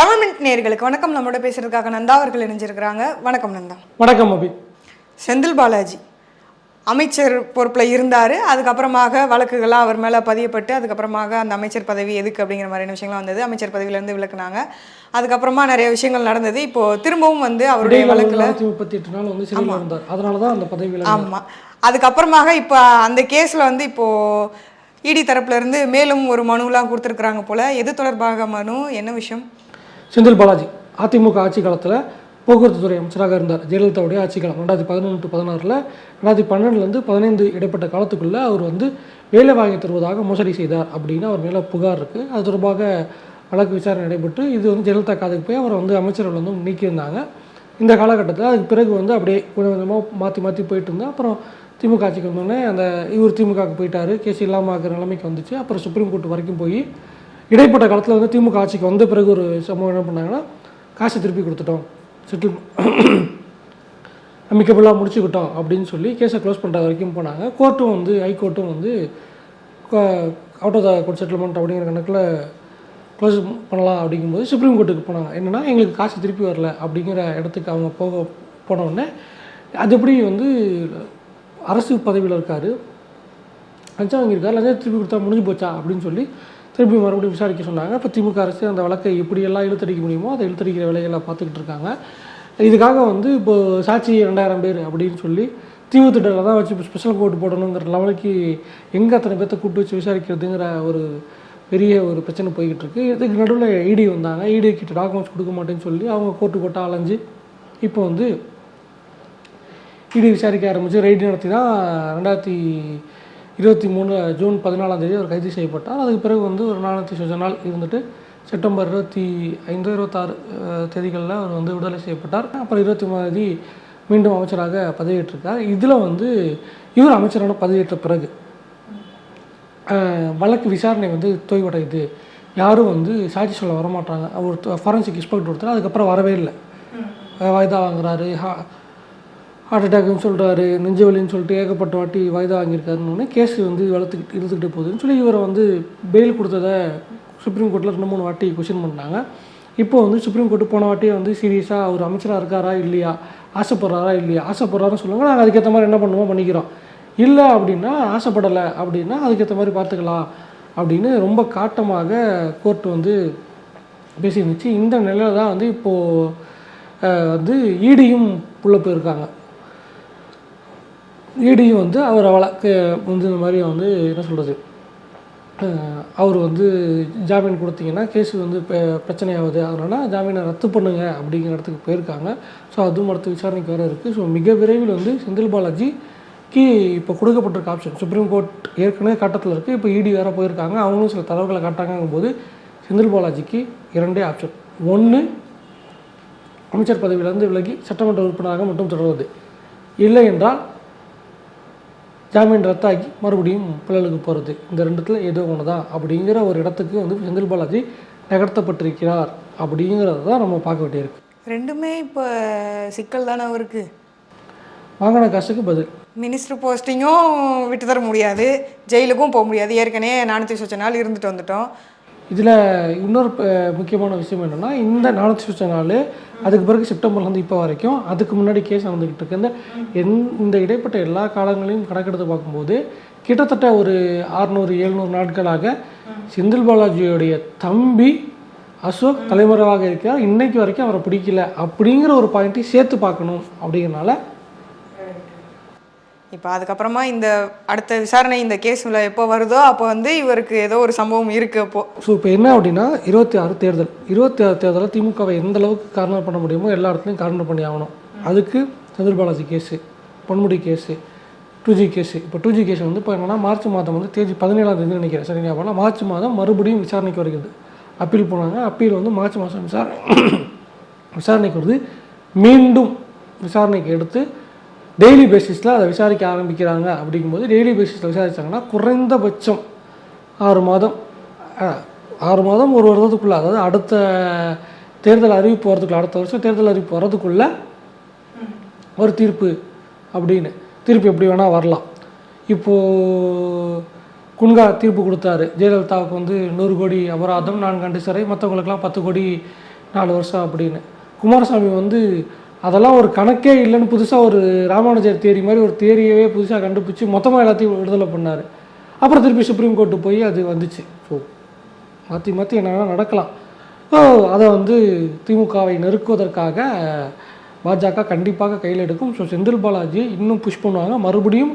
Tamil minute நேயர்களுக்கு வணக்கம். நம்மளோட பேசுறதுக்காக நந்தா அவர்கள் இணைஞ்சிருக்கிறாங்க. வணக்கம் நந்தா. வணக்கம் அபி. செந்தில் பாலாஜி அமைச்சர் பொறுப்பில் இருந்தார். அதுக்கப்புறமாக வழக்குகள்லாம் அவர் மேலே பதியப்பட்டு அதுக்கப்புறமாக அந்த அமைச்சர் பதவி எதுக்கு அப்படிங்கிற மாதிரியான விஷயங்கள்லாம் வந்தது. அமைச்சர் பதவியிலேருந்து விலக்குனாங்க. அதுக்கப்புறமா நிறைய விஷயங்கள் நடந்தது. இப்போ திரும்பவும் வந்து அவருடைய வழக்கில் நானூத்தி முப்பத்தி எட்டு நாள் வந்து சிறையில் இருந்தார். அதனால தான் அந்த பதவியில் ஆமாம் அதுக்கப்புறமாக இப்போ அந்த கேஸில் வந்து இப்போது இடி தரப்புல இருந்து மேலும் ஒரு மனுலாம் கொடுத்துருக்குறாங்க போல. எது தொடர்பாக மனு? என்ன விஷயம்? செந்தில் பாலாஜி. அதிமுக ஆட்சி காலத்தில் போக்குவரத்து துறை அமைச்சராக இருந்தார். ஜெயலலிதாவுடைய ஆட்சி காலம் ரெண்டாயிரத்தி பதினொன்று டு பதினாறில் ரெண்டாயிரத்தி பன்னெண்டுலேருந்து பதினைந்து இடைப்பட்ட காலத்துக்குள்ளே அவர் வந்து வேலை வாங்கி தருவதாக மோசடி செய்தார் அப்படின்னு அவர் மேலே புகார் இருக்குது அது தொடர்பாக வழக்கு விசாரணை நடைபெற்று இது வந்து ஜெயலலிதா காதுக்கு போய் அவரை வந்து அமைச்சர்கள் வந்து நீக்கியிருந்தாங்க. இந்த காலகட்டத்தில் அதுக்கு பிறகு வந்து அப்படியே கொஞ்சம் கொஞ்சமாக மாற்றி மாற்றி போயிட்டு இருந்தேன் அப்புறம் திமுக ஆட்சிக்கு வந்தோடனே அந்த இவர் திமுகவுக்கு போயிட்டார். கேஸ் இல்லாமல் இருக்கிற நிலைமைக்கு வந்துச்சு. அப்புறம் சுப்ரீம் கோர்ட் வரைக்கும் போய் இடைப்பட்ட காலத்தில் வந்து திமுக ஆட்சிக்கு வந்த பிறகு ஒரு சம்பவம் என்ன பண்ணாங்கன்னா காசை திருப்பி கொடுத்துட்டோம். செட்டில் அமிக்கபுல்லாக முடிச்சுக்கிட்டோம் அப்படின்னு சொல்லி கேஸை க்ளோஸ் பண்ணுற வரைக்கும் போனாங்க. கோர்ட்டும் வந்து ஹைகோர்ட்டும் வந்து out of the court settlement அப்படிங்கிற கணக்கில் க்ளோஸ் பண்ணலாம் அப்படிங்கும்போது சுப்ரீம் கோர்ட்டுக்கு போனாங்க. என்னென்னா எங்களுக்கு காசு திருப்பி வரல அப்படிங்கிற இடத்துக்கு அவங்க போக போனவுடனே அது எப்படி வந்து அரசு பதவியில் இருக்கார். லஞ்சம் வாங்கியிருக்காரு. லஞ்சம் திருப்பி கொடுத்தா முடிஞ்சு போச்சா அப்படின்னு சொல்லி திருப்பி மறுபடியும் விசாரிக்க சொன்னாங்க. இப்போ திமுக அரசு அந்த வழக்கை எப்படியெல்லாம் இழுத்தடிக்க முடியுமோ அதை இழுத்தடிக்கிற வேலைகளை பார்த்துக்கிட்டு இருக்காங்க. இதுக்காக வந்து இப்போ சாட்சி ரெண்டாயிரம் பேர் அப்படின்னு சொல்லி தீவு திட்டத்தில் தான் வச்சு ஸ்பெஷல் கோர்ட் போடணுங்கிற லெவலுக்கு எங்கே அத்தனை பேர்த்த கூப்பிட்டு வச்சு விசாரிக்கிறதுங்கிற ஒரு பெரிய ஒரு பிரச்சனை போய்கிட்டு இருக்கு. இதுக்கு நடுவில் இடி வந்தாங்க. இடி கிட்ட டாக்குமெண்ட்ஸ் கொடுக்க மாட்டேன்னு சொல்லி அவங்க கோர்ட்டு கோட்டா அலைஞ்சு இப்போ வந்து இடி விசாரிக்க ஆரம்பித்து ரைடு நடத்தி தான் ரெண்டாயிரத்தி இருபத்தி மூணு ஜூன் பதினாலாம் தேதி அவர் கைது செய்யப்பட்டார். அதுக்கு பிறகு வந்து ஒரு நானூற்றி சொச்ச நாள் இருந்துட்டு செப்டம்பர் இருபத்தி ஐந்து இருபத்தாறு தேதிகளில் அவர் வந்து விடுதலை செய்யப்பட்டார். அப்புறம் இருபத்தி மூணாம் தேதி மீண்டும் அமைச்சராக பதவியேற்றிருக்கார். இதில் வந்து இவர் அமைச்சரான பதவியேற்ற பிறகு வழக்கு விசாரணை வந்து தொய்வடையுது. யாரும் வந்து சாட்சி சொல்ல வரமாட்டாங்க. அவர் ஃபாரன்சிக் இன்ஸ்பெக்டர் ஒருத்தர் அதுக்கப்புறம் வரவே இல்லை. வாய்தா வாங்குறாரு ஹா- ஹார்ட் அட்டாக்னு சொல்கிறாரு நெஞ்சு வலின்னு சொல்லிட்டு ஏகப்பட்ட வாட்டி வாய்தா வாங்கியிருக்காருன்னு கேஸ் வந்து வளர்த்துக்கிட்டு இழுத்துக்கிட்டு போகுதுன்னு சொல்லி இவரை வந்து பெயில் கொடுத்ததை சுப்ரீம் கோர்ட்டில் ரெண்டு மூணு வாட்டி கொஷின் பண்ணாங்க. இப்போ வந்து சுப்ரீம் கோர்ட்டு போன வாட்டியே வந்து சீரியஸாக அவர் அமைச்சராக இருக்காரா இல்லையா? ஆசைப்படுறாரா இல்லையா? ஆசைப்படுறாருன்னு சொல்லுங்க நாங்கள் அதுக்கேற்ற மாதிரி என்ன பண்ணுவோம் பண்ணிக்கிறோம். இல்லை அப்படின்னா ஆசைப்படலை அப்படின்னா அதுக்கேற்ற மாதிரி பார்த்துக்கலாம் அப்படின்னு ரொம்ப காட்டமாக கோர்ட் வந்து பேசியிருந்துச்சு. இந்த நிலையில தான் வந்து இப்போது வந்து ஈடியும் உள்ளே போயிருக்காங்க. ஈடியும் வந்து அவர் வழக்கு வந்து இந்த மாதிரி வந்து என்ன சொல்கிறது அவர் வந்து ஜாமீன் கொடுத்தீங்கன்னா கேஸ் வந்து பெ- பிரச்சனையாகுது அதனால் ஜாமீனை ரத்து பண்ணுங்க அப்படிங்கிற இடத்துக்கு போயிருக்காங்க. ஸோ அதுவும் அடுத்த விசாரணைக்கு வேறு இருக்குது ஸோ மிக விரைவில் வந்து செந்தில் பாலாஜிக்கு இப்போ கொடுக்கப்பட்டிருக்க ஆப்ஷன் சுப்ரீம் கோர்ட் ஏற்கனவே கட்டத்தில் இருக்குது இப்போ இடி வேறு போயிருக்காங்க. அவங்களும் சில தரவுகளை காட்டாங்கும் போது செந்தில் பாலாஜிக்கு இரண்டே ஆப்ஷன் ஒன்று அமைச்சர் பதவியிலிருந்து விலகி சட்டமன்ற உறுப்பினராக மட்டும் தொடர்வது. இல்லை என்றால் ஜாமீன் ரத்தாக்கி மறுபடியும் பிள்ளைகளுக்கு போகிறது இந்த ரெண்டுத்தில் ஏதோ ஒன்று தான் அப்படிங்கிற ஒரு இடத்துக்கு வந்து செந்தில் பாலாஜி நகர்த்தப்பட்டிருக்கிறார் அப்படிங்கிறத தான் நம்ம பார்க்க வேண்டியிருக்கு. ரெண்டுமே இப்போ சிக்கல் தானே அவருக்கு? வாங்கின காசுக்கு பதில். மினிஸ்டர் போஸ்டிங்கும் விட்டு தர முடியாது. ஜெயிலுக்கும் போக முடியாது. ஏற்கனவே நானூற்றி சொச்ச நாள் இருந்துட்டு வந்துட்டோம். இதில் இன்னொரு முக்கியமான விஷயம் என்னென்னா இந்த நானூற்றி சுற்ற நாள் அதுக்கு பிறகு செப்டம்பர்லேருந்து இப்போ வரைக்கும் அதுக்கு முன்னாடி கேஸ் நடந்துக்கிட்டு இருக்கு. இந்த எந் இந்த இடைப்பட்ட எல்லா காலங்களையும் கணக்கெடுத்து பார்க்கும்போது கிட்டத்தட்ட ஒரு அறுநூறு எழுநூறு நாட்களாக செந்தில் பாலாஜியோடைய தம்பி அசோக் தலைமறைவாக இருக்கிறார். இன்னைக்கு வரைக்கும் அவரை பிடிக்கல. அப்படிங்கிற ஒரு பாயிண்ட்டையும் சேர்த்து பார்க்கணும் அப்படிங்கிறனால இப்போ அதுக்கப்புறமா இந்த அடுத்த விசாரணை இந்த கேஸில் எப்போ வருதோ அப்போ வந்து இவருக்கு ஏதோ ஒரு சம்பவம் இருக்குது அப்போ. ஸோ இப்போ என்ன அப்படின்னா இருபத்தி ஆறு தேர்தல். இருபத்தி ஆறு தேர்தலில் திமுகவை எந்த அளவுக்கு கார்னர் பண்ண முடியுமோ எல்லா இடத்துலையும் கார்னர் பண்ணி ஆகணும். அதுக்கு Senthil Balaji case Ponmudi case two G case. இப்போ டூ ஜி கேஸ் வந்து இப்போ என்னன்னா மார்ச் மாதம் வந்து தேதி பதினேழாம் தேதி நினைக்கிறேன் சரி ஞாபகம்? மார்ச் மாதம் மறுபடியும் விசாரணைக்கு வருகிறது. அப்பீல் போனாங்க. அப்பீல் வந்து மார்ச் மாதம் விசாரணை விசாரணைக்கு வருது. மீண்டும் விசாரணைக்கு எடுத்து டெய்லி பேசிஸில் அதை விசாரிக்க ஆரம்பிக்கிறாங்க. அப்படிங்கும்போது டெய்லி பேசிஸில் விசாரிச்சாங்கன்னா குறைந்தபட்சம் ஆறு மாதம் ஆறு மாதம் ஒரு வருடத்துக்குள்ளே அதாவது அடுத்த தேர்தல் அறிவிப்பு வரதுக்குள்ள அடுத்த வருஷம் தேர்தல் அறிவிப்பு வரதுக்குள்ளே ஒரு தீர்ப்பு அப்படின்னு தீர்ப்பு எப்படி வேணால் வரலாம். இப்போது குன்கா தீர்ப்பு கொடுத்தாரு. ஜெயலலிதாவுக்கு வந்து நூறு கோடி அபராதம் நான்கு ஆண்டு சிறை மற்றவங்களுக்கெல்லாம் பத்து கோடி நாலு வருஷம் அப்படின்னு. குமாரசாமி வந்து அதெல்லாம் ஒரு கணக்கே இல்லைன்னு புதுசாக ஒரு ராமானுஜர் தேரி மாதிரி ஒரு தேரியவே புதுசாக கண்டுபிடிச்சி மொத்தமாக எல்லாத்தையும் விடுதலை பண்ணார். அப்புறம் திருப்பி சுப்ரீம் கோர்ட்டு போய் அது வந்துச்சு. ஸோ மாற்றி மாற்றி என்னென்னா நடக்கலாம். ஸோ அதை வந்து திமுகவை நெருக்குவதற்காக பாஜக கண்டிப்பாக கையில் எடுக்கும். ஸோ செந்தில் பாலாஜி இன்னும் புஷ் பண்ணுவாங்க. மறுபடியும்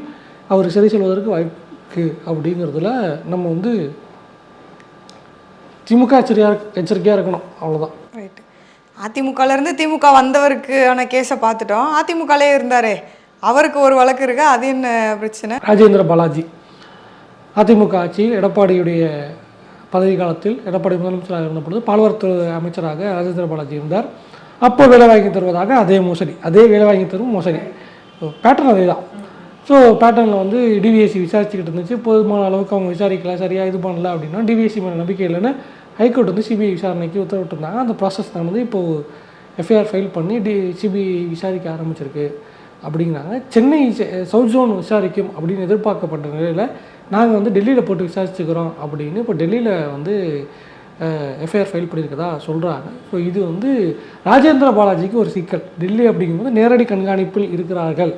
அவர் சரி செல்வதற்கு வாய்ப்பு அப்படிங்கிறதுல நம்ம வந்து திமுக எச்சரிக்கையாக எச்சரிக்கையாக இருக்கணும். அவ்வளோதான் அதிமுகலேருந்து திமுக வந்தவருக்கான கேஸை பார்த்துட்டோம் அதிமுகலே இருந்தாரே. அவருக்கு ஒரு வழக்கு இருக்கு. அது என்ன பிரச்சனை? ராஜேந்திர பாலாஜி. அதிமுக ஆட்சியில் எடப்பாடியுடைய பதவி காலத்தில் எடப்பாடி முதலமைச்சராக இருந்த பொழுது பால்வரத்துறை அமைச்சராக ராஜேந்திர பாலாஜி இருந்தார். அப்போ வேலை வாங்கி தருவதாக அதே மோசடி. அதே வேலை வாங்கி தரும் மோசடி. பேட்டர்ன் அதே தான். ஸோ பேட்டர்னில் வந்து டிவிஎஸ்சி விசாரிச்சுக்கிட்டு இருந்துச்சு. போதுமான அளவுக்கு அவங்க விசாரிக்கல. சரியாக இது பண்ணல அப்படின்னா டிவிஎஸ்சி மேலே நம்பிக்கை இல்லைன்னு ஹைகோர்ட் வந்து சிபிஐ விசாரணைக்கு உத்தரவிட்டிருந்தாங்க. அந்த ப்ராசஸ் தான் வந்து இப்போது எஃப்ஐஆர் ஃபைல் பண்ணி டி சிபிஐ விசாரிக்க ஆரம்பிச்சிருக்கு அப்படிங்கிறாங்க. சென்னை சவுத் ஜோன் விசாரிக்கும் அப்படின்னு எதிர்பார்க்கப்பட்ட நிலையில் நாங்கள் வந்து டெல்லியில் போட்டு விசாரிச்சுக்கிறோம் அப்படின்னு இப்போ டெல்லியில் வந்து எஃப்ஐஆர் ஃபைல் பண்ணியிருக்கதா சொல்கிறாங்க ஸோ இது வந்து ராஜேந்திர பாலாஜிக்கு ஒரு சிக்கல். டெல்லி அப்படிங்கும்போது நேரடி கண்காணிப்பில் இருக்கிறார்கள்.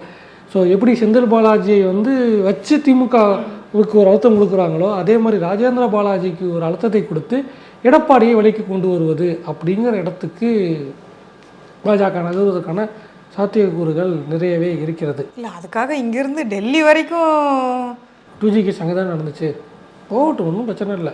ஸோ எப்படி செந்தில் பாலாஜியை வந்து வச்சு திமுகவுக்கு ஒரு அழுத்தம் கொடுக்குறாங்களோ அதே மாதிரி ராஜேந்திர பாலாஜிக்கு ஒரு அழுத்தத்தை கொடுத்து எடப்பாடியை விலைக்கு கொண்டு வருவது அப்படிங்கிற இடத்துக்கு பாஜக நகர்வதற்கான சாத்தியக்கூறுகள் நிறையவே இருக்கிறது. இல்லை அதுக்காக இங்கிருந்து டெல்லி வரைக்கும் டூ ஜி கேஸ் அங்கே தான் நடந்துச்சு. போகட்டும் ஒன்றும் பிரச்சனை இல்லை.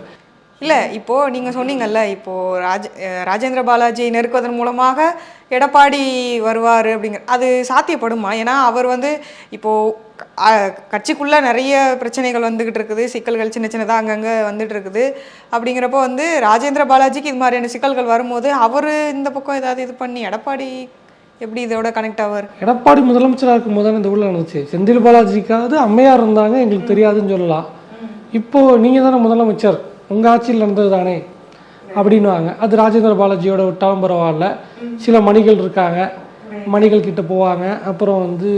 இல்லை இப்போது நீங்கள் சொன்னீங்கல்ல இப்போது ராஜ ராஜேந்திர பாலாஜியை நெருக்குவதன் மூலமாக எடப்பாடி வருவார் அப்படிங்கிற அது சாத்தியப்படுமா? ஏன்னா அவர் வந்து இப்போது கட்சிக்குள்ளே நிறைய பிரச்சனைகள் வந்துக்கிட்டு இருக்குது சிக்கல்கள் சின்ன சின்னதாக அங்கங்கே வந்துட்டு இருக்குது. அப்படிங்கிறப்போ வந்து ராஜேந்திர பாலாஜிக்கு இது மாதிரியான சிக்கல்கள் வரும்போது அவர் இந்த பக்கம் ஏதாவது இது பண்ணி எடப்பாடி எப்படி இதோட கனெக்ட் ஆவார்? எடப்பாடி முதலமைச்சராக இருக்கும் போது இந்த ஊரில் நடந்துச்சு. செந்தில் பாலாஜிக்காவது அம்மையார் இருந்தாங்க எங்களுக்கு தெரியாதுன்னு சொல்லலாம். இப்போது நீங்கள் தானே முதலமைச்சர். உங்கள் ஆட்சியில் நடந்தது தானே அப்படின்னுவாங்க. அது ராஜேந்திர பாலாஜியோட விட்டாலும் பரவாயில்ல சில மணிகள் இருக்காங்க. மணிகள் கிட்ட போவாங்க. அப்புறம் வந்து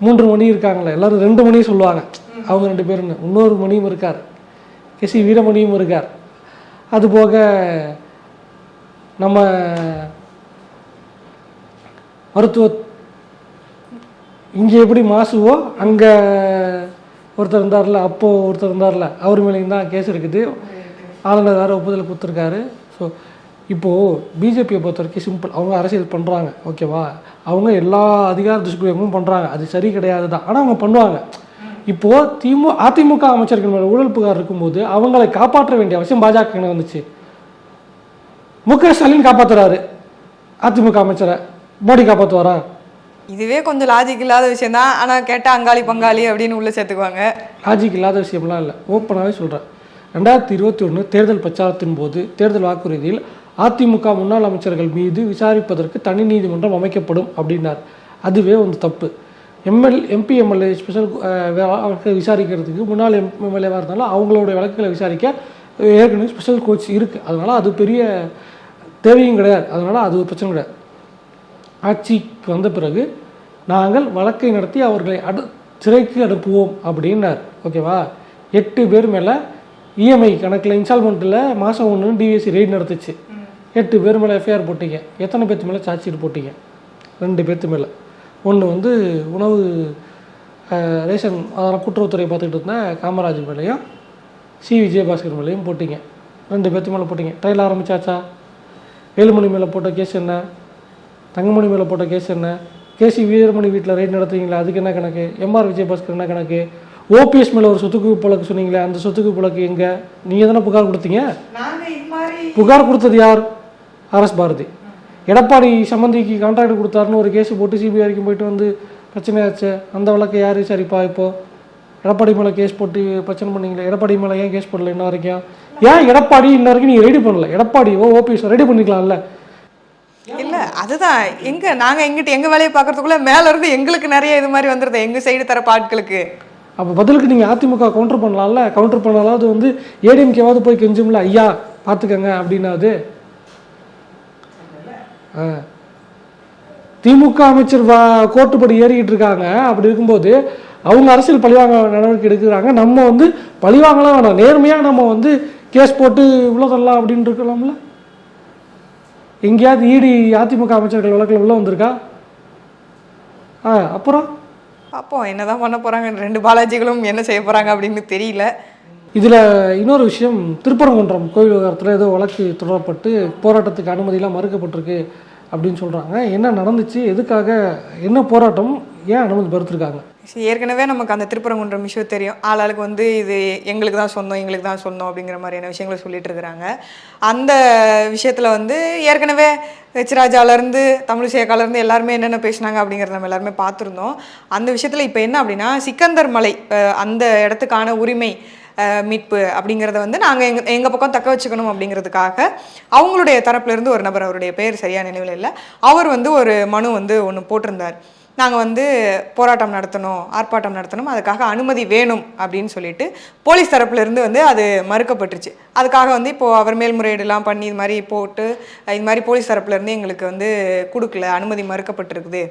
மூன்று மணி இருக்காங்களே. எல்லாரும் ரெண்டு மணி சொல்லுவாங்க. அவங்க ரெண்டு பேரும் இன்னொரு மணியும் இருக்கார். கெசி வீரமணியும் இருக்கார். அதுபோக நம்ம மருத்துவ இங்கே எப்படி மாசுவோ அங்கே ஒருத்தர் இருந்தார்ல அப்போது ஒருத்தர் இருந்தார்ல அவர் மேலேயும் தான் கேஸ் இருக்குது. ஆளுநர் வேறு ஒப்புதல் கொடுத்துருக்காரு. ஸோ இப்போது பிஜேபியை பொறுத்த வரைக்கும் சிம்பிள் அவங்க அரசியல் பண்ணுறாங்க ஓகேவா? அவங்க எல்லா அதிகார துஷ்பிரயோகமும் பண்ணுறாங்க அது சரி கிடையாது தான். ஆனால் அவங்க பண்ணுவாங்க. இப்போது திமு அதிமுக அமைச்சர்கள் மேலே ஊழல் புகார் இருக்கும்போது அவங்களை காப்பாற்ற வேண்டிய அவசியம் பாஜக வந்துச்சு. மு க ஸ்டாலின் காப்பாற்றுறாரு அதிமுக அமைச்சரை. மோடி காப்பாற்றுவாரா இதுவே கொஞ்சம் லாஜிக் இல்லாத விஷயம் தான் ஆனால் கேட்டால் அங்காளி பங்காளி அப்படின்னு உள்ளே சேர்த்துக்குவாங்க. லாஜிக் இல்லாத விஷயம்லாம் இல்லை. ஓப்பனாகவே சொல்கிறேன் ரெண்டாயிரத்தி இருபத்தி ஒன்று தேர்தல் பிரச்சாரத்தின் போது தேர்தல் வாக்குறுதியில் அதிமுக முன்னாள் அமைச்சர்கள் மீது விசாரிப்பதற்கு தனி நீதிமன்றம் அமைக்கப்படும் அப்படின்னார். அதுவே வந்து தப்பு. எம்எல் எம்பி எம்எல்ஏ ஸ்பெஷல் வழக்கு விசாரிக்கிறதுக்கு முன்னாள் எம் எம்எல்ஏவாக இருந்தாலும் அவங்களோட வழக்குகளை விசாரிக்க ஏற்கனவே ஸ்பெஷல் கோச் இருக்குது அதனால் அது பெரிய தேவையும் கிடையாது. அதனால் அது ஒரு பிரச்சனை கிடையாது. ஆட்சிக்கு வந்த பிறகு நாங்கள் வழக்கை நடத்தி அவர்களை அடு சிறைக்கு அனுப்புவோம் அப்படின்னார். ஓகேவா? எட்டு பேர் மேலே இஎம்ஐ கணக்கில் இன்ஸ்டால்மெண்ட்டில் மாதம் ஒன்று டிவிஎஸ்சி ரெய்ட் நடத்துச்சு. எட்டு பேர் மேலே எஃப்ஐஆர் போட்டீங்க. எத்தனை பேர்த்து மேலே சார்ஜ் ஷீட் போட்டீங்க? ரெண்டு பேர்த்து மேலே. ஒன்று வந்து உணவு ரேஷன் அதெல்லாம் கூட்டுறவுத்துறை பார்த்துக்கிட்டு இருந்த காமராஜ் மேலேயும் சி. விஜயபாஸ்கர் மேலேயும் போட்டீங்க. ரெண்டு பேர்த்து மேலே போட்டீங்க. ட்ரையல் ஆரம்பிச்சாச்சா? வேலுமணி மேலே போட்ட கேஸ் என்ன? தங்கமணி மேலே போட்ட கேஸ் என்ன? கேசி வீரமணி வீட்டில் ரைட் நடத்துறீங்களா? அதுக்கு என்ன கணக்கு? எம்ஆர் விஜயபாஸ்கர் என்ன கணக்கு? ஓபிஎஸ் மேலே ஒரு சொத்துக்கு புழக்கு சொன்னீங்களே அந்த சொத்துக்கு புழக்கு எங்கே? நீங்கள் தானே புகார் கொடுத்தீங்க? புகார் கொடுத்தது யார்? ஆர்எஸ் பாரதி. எடப்பாடி சம்மந்திக்கு கான்ட்ராக்ட் கொடுத்தாருன்னு ஒரு கேஸ் போட்டு சிபிஐ வரைக்கும் போயிட்டு வந்து பிரச்சனையாச்சு அந்த வழக்கை யார் விசாரிப்பா இப்போ? எடப்பாடி மேலே கேஸ் போட்டு பிரச்சனை பண்ணீங்களே? எடப்பாடி மேலே ஏன் கேஸ் போடல இன்ன வரைக்கும்? ஏன் எடப்பாடி இன்ன வரைக்கும் நீங்கள் ரெடி பண்ணல? எடப்பாடியோ ஓபிஎஸ் ரெடி பண்ணிக்கலாம்ல? இல்லை அதுதான். எங்கே நாங்கள் எங்கிட்ட எங்கள் வேலையை பார்க்கறதுக்குள்ள மேலே இருந்து எங்களுக்கு நிறைய இது மாதிரி வந்துடுது எங்கள் சைடு தரப்பு ஆட்களுக்கு அப்போ பதிலுக்கு நீங்கள் அதிமுக கவுண்டர் பண்ணலாம்ல? கவுண்டர் பண்ணாலாவது வந்து ஏடிஎம்கேவாவது போய் கெஞ்சும்ல ஐயா பார்த்துக்கங்க அப்படின்னாவது. ஆ. திமுக அமைச்சர் வா கோர்ட்டுப்படி ஏறிக்கிட்டு இருக்காங்க. அப்படி இருக்கும்போது அவங்க அரசியல் பழிவாங்க நடவடிக்கை எடுக்கிறாங்க. நம்ம வந்து பழிவாங்கலாம் வேணாம். நேர்மையாக நம்ம வந்து கேஸ் போட்டு உள்ள தள்ளலாம் அப்படின்னு இருக்கலாம்ல? எங்கேயாவது இடி அதிமுக அமைச்சர்கள் வழக்கில் உள்ள வந்திருக்கா? ஆ அப்புறம்? அப்போ என்னதான் பண்ண போறாங்க? ரெண்டு பாலாஜிகளும் என்ன செய்ய போறாங்க அப்படின்னு தெரியல. இதில் இன்னொரு விஷயம் திருப்பரங்குன்றம் கோவில் விவகாரத்தில் ஏதோ வழக்கு தொடரப்பட்டு போராட்டத்துக்கு அனுமதியெல்லாம் மறுக்கப்பட்டிருக்கு. அப்படின்னு சொல்கிறாங்க என்ன நடந்துச்சு? எதுக்காக? என்ன போராட்டம்? ஏன் அனுமதி மறுத்துருக்காங்க? ஏற்கனவே நமக்கு அந்த திருப்பரங்குன்றம் விஷயம் தெரியும். ஆளாளுக்கு வந்து இது எங்களுக்கு தான் சொந்தம் எங்களுக்கு தான் சொந்தம் அப்படிங்கிற மாதிரியான விஷயங்களை சொல்லிட்டு இருக்கிறாங்க. அந்த விஷயத்தில் வந்து ஏற்கனவே ஹெச்ராஜாலேருந்து தமிழிசேக்காலேருந்து எல்லாருமே என்னென்ன பேசினாங்க அப்படிங்கிறத நம்ம எல்லாருமே பார்த்துருந்தோம். அந்த விஷயத்தில் இப்போ என்ன அப்படின்னா சிக்கந்தர் மலை அந்த இடத்துக்கான உரிமை மீட்பு அப்படிங்கிறத வந்து நாங்கள் எங்கள் எங்கள் பக்கம் தக்க வச்சுக்கணும் அப்படிங்கிறதுக்காக அவங்களுடைய தரப்புலேருந்து ஒரு நபர் அவருடைய பேர் சரியான நினைவில் இல்லை. அவர் வந்து ஒரு மனு வந்து ஒன்று போட்டிருந்தார். நாங்கள் வந்து போராட்டம் நடத்தணும் ஆர்ப்பாட்டம் நடத்தணும் அதுக்காக அனுமதி வேணும் அப்படின்னு சொல்லிட்டு போலீஸ் தரப்புலேருந்து வந்து அது மறுக்கப்பட்டுருச்சு. அதுக்காக வந்து இப்போது அவர் மேல்முறையீடுலாம் பண்ணி இது மாதிரி போட்டு இது மாதிரி போலீஸ் தரப்புலேருந்து எங்களுக்கு வந்து கொடுக்கல அனுமதி மறுக்கப்பட்டிருக்குது.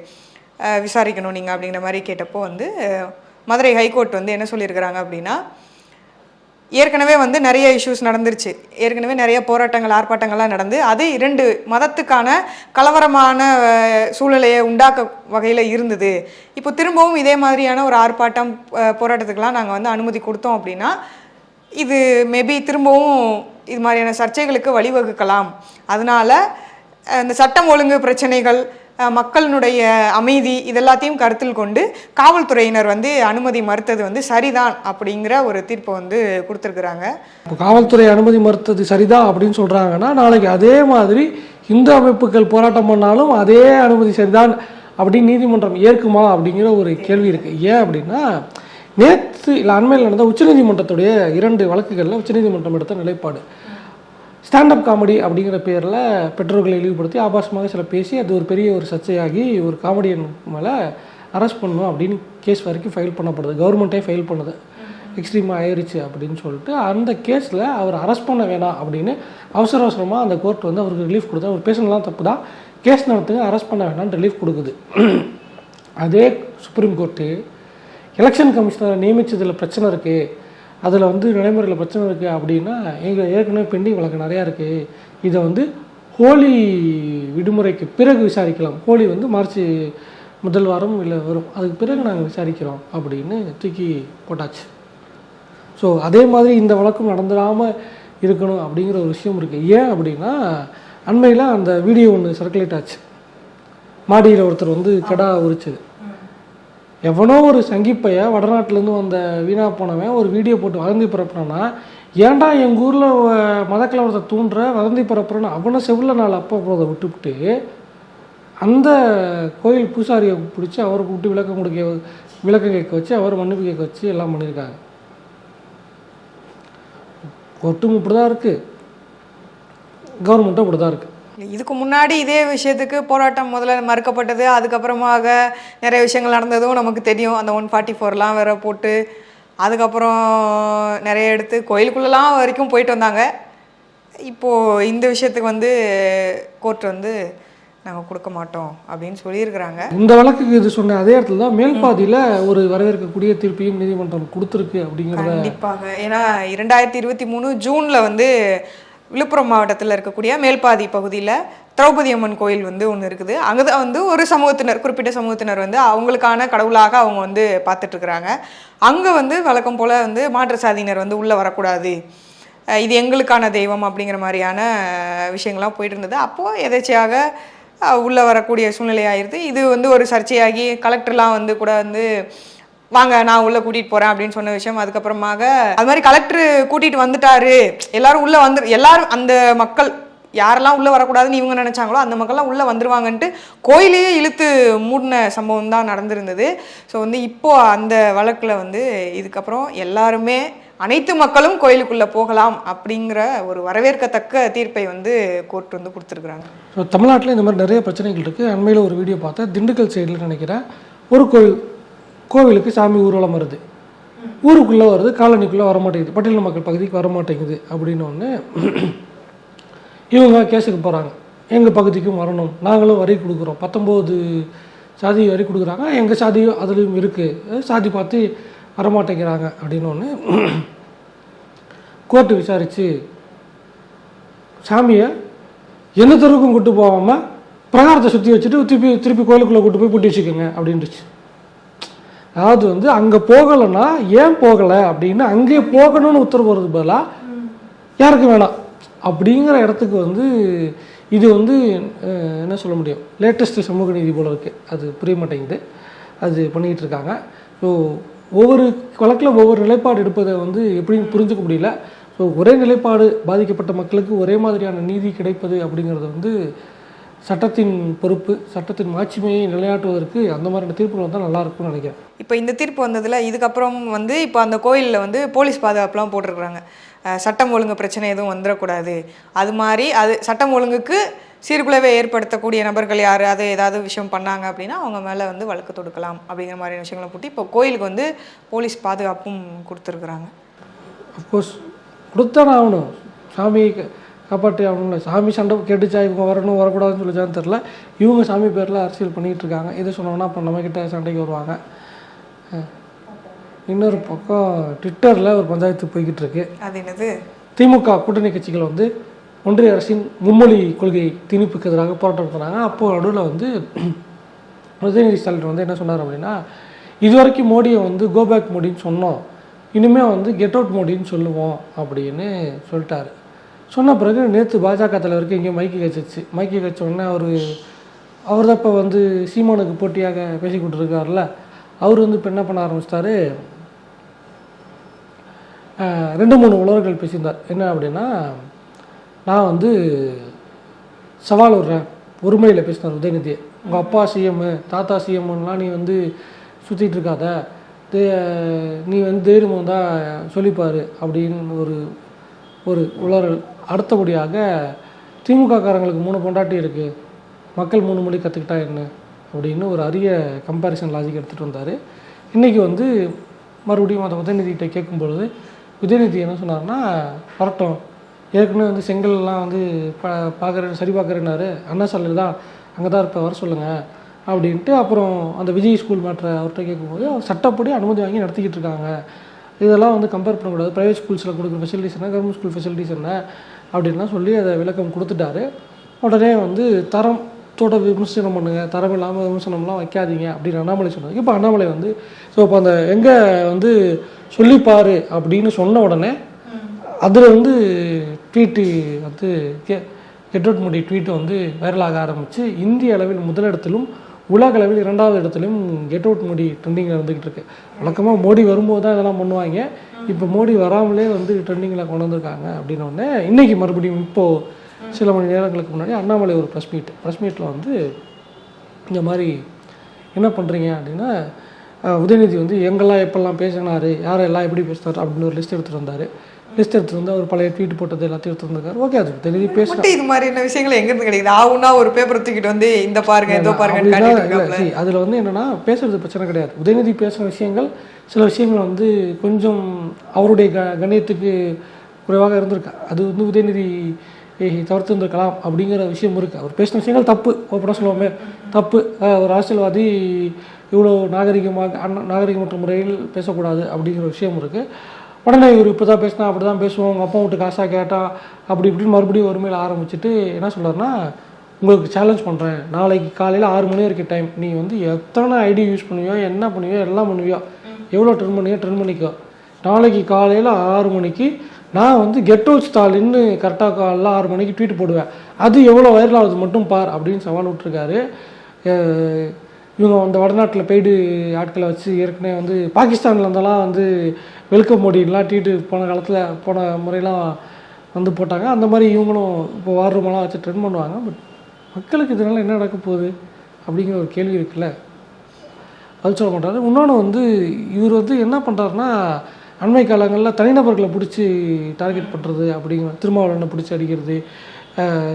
விசாரிக்கணும் நீங்கள் அப்படிங்கிற மாதிரி கேட்டப்போ வந்து மதுரை ஹைகோர்ட் வந்து என்ன சொல்லியிருக்கிறாங்க அப்படின்னா ஏற்கனவே வந்து நிறைய இஷ்யூஸ் நடந்துருச்சு. ஏற்கனவே நிறைய போராட்டங்கள் ஆர்ப்பாட்டங்கள்லாம் நடந்து அது இரண்டு மதத்துக்கான கலவரமான சூழ்நிலையை உண்டாக்க வகையில் இருந்தது. இப்போ திரும்பவும் இதே மாதிரியான ஒரு ஆர்ப்பாட்டம் போராட்டத்துக்கெலாம் போராட்டத்துக்கெல்லாம் நாங்கள் வந்து அனுமதி கொடுத்தோம் அப்படின்னா இது மேபி திரும்பவும் இது மாதிரியான சர்ச்சைகளுக்கு வழிவகுக்கலாம். அதனால இந்த சட்டம் ஒழுங்கு பிரச்சனைகள் மக்களினுடைய அமைதி இதெல்லாத்தையும் கருத்தில் கொண்டு காவல்துறையினர் வந்து அனுமதி மறுத்தது வந்து சரிதான் அப்படிங்கிற ஒரு தீர்ப்பை வந்து கொடுத்துருக்குறாங்க. இப்போ காவல்துறை அனுமதி மறுத்தது சரிதான் அப்படின்னு சொல்கிறாங்கன்னா நாளைக்கு அதே மாதிரி இந்து அமைப்புகள் போராட்டம் பண்ணாலும் அதே அனுமதி சரிதான் அப்படின்னு நீதிமன்றம் ஏற்குமா அப்படிங்கிற ஒரு கேள்வி இருக்குது ஏன் அப்படின்னா நேற்று இல்லை அண்மையில் நடந்த உச்சநீதிமன்றத்துடைய இரண்டு வழக்குகளில் உச்சநீதிமன்றம் எடுத்த நிலைப்பாடு. ஸ்டாண்டப் காமெடி அப்படிங்கிற பேரில் பெற்றோர்களை இழிவுபடுத்தி ஆபாசமாக சில பேசி அது ஒரு பெரிய ஒரு சர்ச்சையாகி ஒரு காமெடியன் மேலே அரெஸ்ட் பண்ணணும் அப்படின்னு கேஸ் வரைக்கும் ஃபைல் பண்ணப்படுது. கவர்மெண்ட்டே ஃபைல் பண்ணுது. எக்ஸ்ட்ரீமாக ஆயிடுச்சு அப்படின்னு சொல்லிட்டு அந்த கேஸில் அவர் அரெஸ்ட் பண்ண வேணாம் அப்படின்னு அவசர அவசரமாக அந்த கோர்ட் வந்து அவருக்கு ரிலீஃப் கொடுத்தா அவர் பேசலாம் தப்பு தான் கேஸ் நடத்துங்க அரெஸ்ட் பண்ண வேணாம்னு ரிலீஃப் கொடுக்குது. அதே சுப்ரீம் கோர்ட்டு எலெக்ஷன் கமிஷனரை நியமித்ததில் பிரச்சனை இருக்குது அதில் வந்து நடைமுறையில் பிரச்சனை இருக்குது அப்படின்னா எங்கள் ஏற்கனவே பெண்டிங் வழக்கு நிறையா இருக்குது இதை வந்து ஹோலி விடுமுறைக்கு பிறகு விசாரிக்கலாம். ஹோலி வந்து மார்ச் முதல் வாரம் இல்லை வரும். அதுக்கு பிறகு நாங்கள் விசாரிக்கிறோம் அப்படின்னு தூக்கி போட்டாச்சு. ஸோ அதே மாதிரி இந்த வழக்கம் நடந்துடாமல் இருக்கணும் அப்படிங்கிற ஒரு விஷயம் இருக்குது ஏன் அப்படின்னா அண்மையில் அந்த வீடியோ ஒன்று சர்க்குலேட் ஆச்சு. மாடியில் ஒருத்தர் வந்து கடா உரிச்சது. எவனோ ஒரு சங்கிப்பைய வடநாட்டிலேருந்து வந்த வீணா போனவன் ஒரு வீடியோ போட்டு வதந்தி பிறப்புறான்னா ஏன்டா எங்கள் ஊரில் மதக்கலவரத்தை தூண்டுற வதந்தி பிறப்புறன்னு அவனை செவிலில் நாள் அப்பா போகிறத விட்டுவிட்டு அந்த கோயில் பூசாரியை பிடிச்சி அவரை கூப்பிட்டு விளக்கம் கொடுக்க விளக்கம் கேட்க வச்சு அவர் மன்னிப்பு கேட்க வச்சு எல்லாம் பண்ணியிருக்காங்க. ஒட்டும் இப்படி தான் இருக்குது கவர்மெண்ட்டும் இப்படி தான் இருக்குது இதுக்கு முன்னாடி இதே விஷயத்துக்கு போராட்டம் முதல்ல மறுக்கப்பட்டது அதுக்கப்புறமாக நிறைய விஷயங்கள் நடந்ததும் நமக்கு தெரியும். அந்த ஒன் ஃபார்ட்டி ஃபோர்லாம் வேற போட்டு அதுக்கப்புறம் நிறைய எடுத்து கோயிலுக்குள்ளெல்லாம் வரைக்கும் போயிட்டு வந்தாங்க. இப்போது இந்த விஷயத்துக்கு வந்து கோர்ட் வந்து நாங்கள் கொடுக்க மாட்டோம் அப்படின்னு சொல்லியிருக்கிறாங்க. இந்த வழக்குக்கு இது சொன்ன அதே இடத்துல தான் மேல்பாதியில் ஒரு வரவேற்கக்கூடிய தீர்ப்பையும் நீதிமன்றம் கொடுத்துருக்கு அப்படிங்கிறத கண்டிப்பாக ஏன்னா இரண்டாயிரத்தி இருபத்தி மூணு ஜூனில் வந்து விழுப்புரம் மாவட்டத்தில் இருக்கக்கூடிய மேல்பாதி பகுதியில் திரௌபதி அம்மன் கோயில் வந்து ஒன்று இருக்குது. அங்கே தான் வந்து ஒரு சமூகத்தினர் குறிப்பிட்ட சமூகத்தினர் வந்து அவங்களுக்கான கடவுளாக அவங்க வந்து பார்த்துட்ருக்குறாங்க. அங்கே வந்து வழக்கம் போல் வந்து மாற்று சாதியினர் வந்து உள்ளே வரக்கூடாது. இது எங்களுக்கான தெய்வம் அப்படிங்கிற மாதிரியான விஷயங்கள்லாம் போயிட்டு இருந்தது அப்போது எதேச்சையாக உள்ளே வரக்கூடிய சூழ்நிலை ஆயிருது இது வந்து ஒரு சர்ச்சையாகி கலெக்டர்லாம் வந்து கூட வந்து வாங்க நான் உள்ளே கூட்டிகிட்டு போகிறேன் அப்படின்னு சொன்ன விஷயம். அதுக்கப்புறமாக அது மாதிரி கலெக்டர் கூட்டிகிட்டு வந்துட்டாரு. எல்லாரும் உள்ளே வந்து எல்லாரும் அந்த மக்கள் யாரெல்லாம் உள்ளே வரக்கூடாதுன்னு இவங்க நினச்சாங்களோ அந்த மக்கள்லாம் உள்ளே வந்துருவாங்கன்ட்டு கோயிலையே இழுத்து மூடின சம்பவம் தான் நடந்திருந்தது. ஸோ வந்து இப்போது அந்த வழக்கில் வந்து இதுக்கப்புறம் எல்லாருமே அனைத்து மக்களும் கோயிலுக்குள்ளே போகலாம் அப்படிங்கிற ஒரு வரவேற்கத்தக்க தீர்ப்பை வந்து கோர்ட் வந்து கொடுத்துருக்குறாங்க. ஸோ தமிழ்நாட்டில் இந்த மாதிரி நிறைய பிரச்சனைகள் இருக்குது அண்மையில் ஒரு வீடியோ பார்த்தேன். திண்டுக்கல் சைடில் நினைக்கிறேன். ஒரு கோயில் கோவிலுக்கு சாமி ஊர்வலம் வருது. ஊருக்குள்ளே வருது காலனிக்குள்ளே வரமாட்டேங்குது பட்டியல் மக்கள் பகுதிக்கு வரமாட்டேங்குது அப்படின்னு ஒன்று இவங்க கேஸுக்கு போகிறாங்க எங்கள் பகுதிக்கும் வரணும். நாங்களும் வரி கொடுக்குறோம். பத்தொம்போது சாதி வரி கொடுக்குறாங்க. எங்கள் சாதியும் அதுலேயும் இருக்குது சாதி பார்த்து வரமாட்டேங்கிறாங்க அப்படின்னு ஒன்று கோர்ட்டு விசாரித்து சாமியை எந்த தெருவுக்கும் கூட்டு போகாமல் பிரகாரத்தை சுற்றி வச்சுட்டு திருப்பி திருப்பி கோயிலுக்குள்ளே கூட்டு போய் பூட்டி வச்சுக்கோங்க அப்படின்ட்டுச்சு அதாவது வந்து அங்கே போகலைன்னா ஏன் போகலை அப்படின்னு அங்கே போகணும்னு உத்தரவு வருது பதிலாக யாருக்கும் வேணாம். அப்படிங்கிற இடத்துக்கு வந்து இது வந்து என்ன சொல்ல முடியும்? லேட்டஸ்ட் சமூக நீதி போல இருக்குது அது புரிய மாட்டேங்குது. அது பண்ணிக்கிட்டு இருக்காங்க. ஸோ ஒவ்வொரு வழக்கில் ஒவ்வொரு நிலைப்பாடு எடுப்பதை வந்து எப்படின்னு புரிஞ்சுக்க முடியல. ஸோ ஒரே நிலைப்பாடு பாதிக்கப்பட்ட மக்களுக்கு ஒரே மாதிரியான நீதி கிடைப்பது அப்படிங்கிறது வந்து சட்டத்தின் பொறுப்பு சட்டத்தின் மாட்சிமையை நிலையாட்டுவதற்கு அந்த மாதிரியான தீர்ப்புகள் வந்தால் நல்லா இருக்கும்னு நினைக்கிறேன். இப்போ இந்த தீர்ப்பு வந்ததில் இதுக்கப்புறம் வந்து இப்போ அந்த கோயிலில் வந்து போலீஸ் பாதுகாப்புலாம் போட்டிருக்கிறாங்க. சட்டம் ஒழுங்கு பிரச்சனை எதுவும் வந்துடக்கூடாது. அது மாதிரி அது சட்டம் ஒழுங்குக்கு சீர்குலைவை ஏற்படுத்தக்கூடிய நபர்கள் யார் அது ஏதாவது விஷயம் பண்ணாங்க அப்படின்னா அவங்க மேலே வந்து வழக்கு தொடுக்கலாம் அப்படிங்கிற மாதிரியான விஷயங்களை போட்டு இப்போ கோயிலுக்கு வந்து போலீஸ் பாதுகாப்பும் கொடுத்துருக்குறாங்க. அஃப்கோர்ஸ் கொடுத்தானே ஆகணும். சாமியை கா- காப்பாற்றி ஆகணும்ல சாமி சண்டை கேட்டுச்சா இவங்க வரணும் வரக்கூடாதுன்னு சொல்லிச்சான்னு தெரில இவங்க சாமி பேரில் அரசியல் பண்ணிகிட்டு இருக்காங்க. இதை சொன்னோம்னா அப்போ நம்மக்கிட்ட சண்டைக்கு வருவாங்க. இன்னொரு பக்கம் ட்விட்டரில் ஒரு பஞ்சாயத்து போய்கிட்டு இருக்கு. அது என்னது? திமுக கூட்டணி கட்சிகள் வந்து ஒன்றிய அரசின் மும்மொழி கொள்கை திணிப்புக்கு எதிராக போராட்டம் நடத்துனாங்க அப்போது நடுவில் வந்து உதயநிதி ஸ்டாலின் வந்து என்ன சொன்னார் அப்படின்னா இது வரைக்கும் மோடியை வந்து கோபேக் மோடின்னு சொன்னோம். இனிமேல் வந்து கெட் அவுட் மோடின்னு சொல்லுவோம் அப்படின்னு சொல்லிட்டாரு. சொன்ன பிறகு நேற்று பாஜக தலைவருக்கு இங்கே மைக்கு கச்சிச்சு மைக்கு கச்ச உடனே அவர் அவர் தான் இப்போ வந்து சீமானுக்கு போட்டியாக பேசி இருக்கார்ல அவர் வந்து இப்போ என்ன பண்ண ஆரம்பிச்சிட்டாரு? ரெண்டு மூணு உழவர்கள் பேசியிருந்தார். என்ன அப்படின்னா நான் வந்து சவால் விடுறேன். ஒருமையில் பேசினார் உதயநிதியை. உங்கள் அப்பா சிஎம்மு தாத்தா சிஎம்லாம் நீ வந்து சுற்றிட்டு இருக்காத. தே- நீ வந்து தைரியம் வந்தால் சொல்லிப்பார் அப்படின்னு ஒரு ஒரு உளறல் அடுத்தபடியாக திமுக காரங்களுக்கு மூணு பொண்டாட்டி இருக்குது மக்கள் மூணு மொழி கற்றுக்கிட்டா என்ன? அப்படின்னு ஒரு அரிய கம்பேரிசன் லாஜிக் எடுத்துகிட்டு வந்தார். இன்றைக்கி வந்து மறுபடியும் அதை உதயநிதிகிட்ட கேட்கும்பொழுது உதயநிதி என்ன சொன்னார்னா வரட்டும். ஏற்கனவே வந்து செங்கல்லாம் வந்து பா பார்க்குற சரி பார்க்குறேன்னாரு அண்ணா சாலையில் தான் அங்கே தான் இருப்ப வர சொல்லுங்கள் அப்படின்ட்டு அப்புறம் அந்த விஜய் ஸ்கூல் மாற்ற அவர்கிட்ட கேட்கும்போது அவர் சட்டப்படி அனுமதி வாங்கி நடத்திக்கிட்டு இருக்காங்க. இதெல்லாம் வந்து கம்பேர் பண்ணக்கூடாது. ப்ரைவேட் ஸ்கூல்ஸில் கொடுக்குற ஃபெசிலிட்டிஸ் என்ன? கவர்மெண்ட் ஸ்கூல் ஃபெசிலிட்டிஸ் என்ன? அப்படின்லாம் சொல்லி அதை விளக்கம் கொடுத்துட்டாரு. உடனே வந்து தரத்தோட விமர்சனம் பண்ணுங்க தரம் இல்லாமல் விமர்சனம்லாம் வைக்காதீங்க அப்படின்னு அண்ணாமலை சொன்னாங்க இப்போ அண்ணாமலை வந்து ஸோ இப்போ அந்த எங்கே வந்து சொல்லிப்பாரு அப்படின்னு சொன்ன உடனே அதில் வந்து ட்வீட்டு வந்து கே கெட் அவுட் மோடி வந்து வைரலாக ஆரம்பித்து இந்திய அளவில் முதலிடத்திலும் உலக அளவில் இரண்டாவது இடத்துலையும் கெட் அவுட் மோடி ட்ரெண்டிங்கில் இருந்துகிட்டு இருக்கு. வழக்கமாக மோடி வரும்போது தான் இதெல்லாம் பண்ணுவாங்க. இப்போ மோடி வராமலே வந்து ட்ரெண்டிங்கில் கொண்டு வந்திருக்காங்க அப்படின்ன உடனே இன்னைக்கு மறுபடியும் இப்போது சில மணி நேரங்களுக்கு முன்னாடி அண்ணாமலை ஒரு ப்ரெஸ் மீட் ப்ரெஸ் மீட்டில் வந்து இந்த மாதிரி என்ன பண்ணுறீங்க அப்படின்னா உதயநிதி வந்து எங்கெல்லாம் எப்பெல்லாம் பேசினாரு யாரெல்லாம் எப்படி பேசினார் அப்படின்னு ஒரு லிஸ்ட் எடுத்துகிட்டு வந்தார். லிஸ்ட் எடுத்துகிட்டு வந்து அவர் பழைய ட்வீட் போட்டது எல்லாத்தையும் எடுத்துட்டு வந்திருக்காரு. ஓகே அது உதயநிதி பேச மட்டும் இது மாதிரியான விஷயங்கள் எங்கேருந்து கிடைக்குது? ஆவுன்னா ஒரு பேப்பரை தூக்கிட்டு வந்து இந்த பாருங்க இருக்காப்ல. இல்லை அதில் வந்து என்னென்னா பேசுறது பிரச்சனை கிடையாது. உதயநிதி பேசுகிற விஷயங்கள் சில விஷயங்கள் வந்து கொஞ்சம் அவருடைய க கண்ணியத்துக்கு குறைவாக இருந்திருக்கு. அது வந்து உதயநிதி தவிர்த்து இருந்திருக்கலாம் அப்படிங்கிற விஷயம் இருக்குது அவர் பேசின விஷயங்கள் தப்பு ஓப்பனாக சொல்லுவோமே. தப்பு. ஒரு அரசியல்வாதி இவ்வளோ நாகரிகமாக அண்ண நாகரிகமற்ற முறையில் பேசக்கூடாது அப்படிங்கிற விஷயம் இருக்குது உடனே இவர் இப்போ தான் பேசினா அப்படி தான் பேசுவோம் உங்கள் அப்பா விட்டு காசாக கேட்டால் அப்படி இப்படின்னு மறுபடியும் ஒருமையில் ஆரம்பிச்சுட்டு என்ன சொல்றாருன்னா உங்களுக்கு சேலஞ்ச் பண்ணுறேன் நாளைக்கு காலையில் ஆறு மணி வரைக்கும் டைம் நீ வந்து எத்தனை ஐடி யூஸ் பண்ணுவியோ என்ன பண்ணுவியோ எல்லாம் பண்ணுவியோ. எவ்வளோ ட்ரென் பண்ணியோ ட்ரென் பண்ணிக்கோ. நாளைக்கு காலையில் ஆறு மணிக்கு நான் வந்து கெட் அவுட் ஸ்டாலின்னு கரெக்டாக காலைல ஆறு மணிக்கு ட்வீட் போடுவேன். அது எவ்வளோ வைரல் ஆகுது மட்டும் பார் அப்படின்னு சவால் விட்டுருக்காரு. இவங்க அந்த வடநாட்டில் பெய்டு ஆட்களை வச்சு ஏற்கனவே வந்து பாகிஸ்தானில் இருந்தெல்லாம் வந்து வெல்கம் மோடிலாம் டீட்டு போன காலத்தில் போன முறையெல்லாம் வந்து போட்டாங்க. அந்த மாதிரி இவங்களும் இப்போ வார் ரூமெல்லாம் வச்சு ட்ரெண்ட் பண்ணுவாங்க. பட் மக்களுக்கு இதனால் என்ன நடக்க போகுது அப்படிங்கிற ஒரு கேள்வி இருக்குல்ல. அது சொல்ல மாட்டாரு. இன்னொன்று வந்து இவர் வந்து என்ன பண்ணுறாருன்னா அண்மை காலங்களில் தனிநபர்களை பிடிச்சி டார்கெட் பண்ணுறது அப்படிங்கிற திருமாவளவனை பிடிச்சி அடிக்கிறது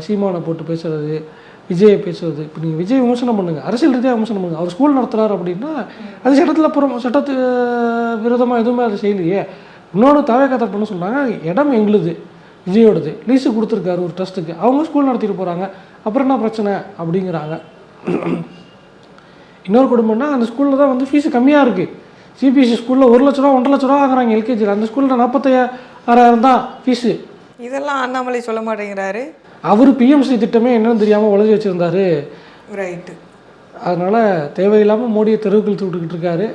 சீமானை போட்டு பேசுறது விஜயை பேசுவது. இப்போ நீங்கள் விஜய் விமர்சனம் பண்ணுங்கள் அரசியல் ரீதியாக விமர்சனம் பண்ணுங்கள் அவர் ஸ்கூல் நடத்துகிறார் அப்படின்னா அது சட்டத்தில் புறம் சட்டத்து விரோதமாக எதுவுமே அதை செய்யலையே. இன்னொன்று தவேக்கத்தை பண்ண சொல்கிறாங்க இடம் எங்களுது விஜயோடது. லீஸு கொடுத்துருக்காரு ஒரு ட்ரஸ்ட்டுக்கு அவங்க ஸ்கூல் நடத்திட்டு போகிறாங்க அப்புறம் என்ன பிரச்சனை? அப்படிங்கிறாங்க. இன்னொரு குடும்பம்னா அந்த ஸ்கூலில் தான் வந்து ஃபீஸு கம்மியாக இருக்குது சிபிஎஸ்சி ஸ்கூலில் ஒரு லட்ச ரூபா ஒன்றரை லட்ச ரூபா வாங்குறாங்க எல்கேஜியில் அந்த ஸ்கூலில் நாற்பத்தையாயிரம் தான் ஃபீஸு இதெல்லாம் அண்ணாமலை சொல்ல மாட்டேங்கிறாரு. அவர் பிஎம்சி திட்டமே என்னன்னு தெரியாமல் உழைச்சி வச்சுருந்தாரு. ரைட்டு அதனால் தேவையில்லாமல் மோடியை தெருவுக்குள் விட்டுக்கிட்டு இருக்காரு.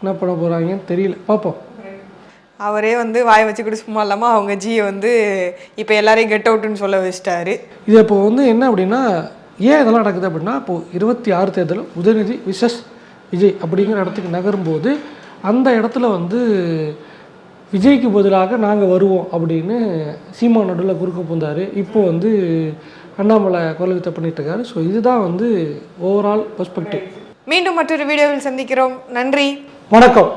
என்ன பண்ண போகிறாங்கன்னு தெரியல. பார்ப்போம். அவரே வந்து வாயை வச்சுக்கிட்டு சும்மா இல்லாமல் அவங்க ஜியை வந்து இப்போ எல்லாரையும் கெட் அவுட்டுன்னு சொல்ல வச்சிட்டாரு. இது இப்போ வந்து என்ன அப்படின்னா ஏன் இதெல்லாம் நடக்குது அப்படின்னா இப்போது இருபத்தி ஆறு தேர்தல் உதயநிதி விசஸ் விஜய் அப்படிங்கிற இடத்துக்கு நகரும்போது அந்த இடத்துல வந்து விஜய்க்கு பதிலாக நாங்கள் வருவோம் அப்படின்னு சீமா நடுவில் குறுக்க பூந்தார். இப்போ வந்து அண்ணாமலை குரல் வித்த பண்ணிட்டு இருக்காரு. ஸோ இதுதான் வந்து ஓவரால் பெர்ஸ்பெக்டிவ் மீண்டும் மற்றொரு வீடியோவில் சந்திக்கிறோம். நன்றி. வணக்கம்.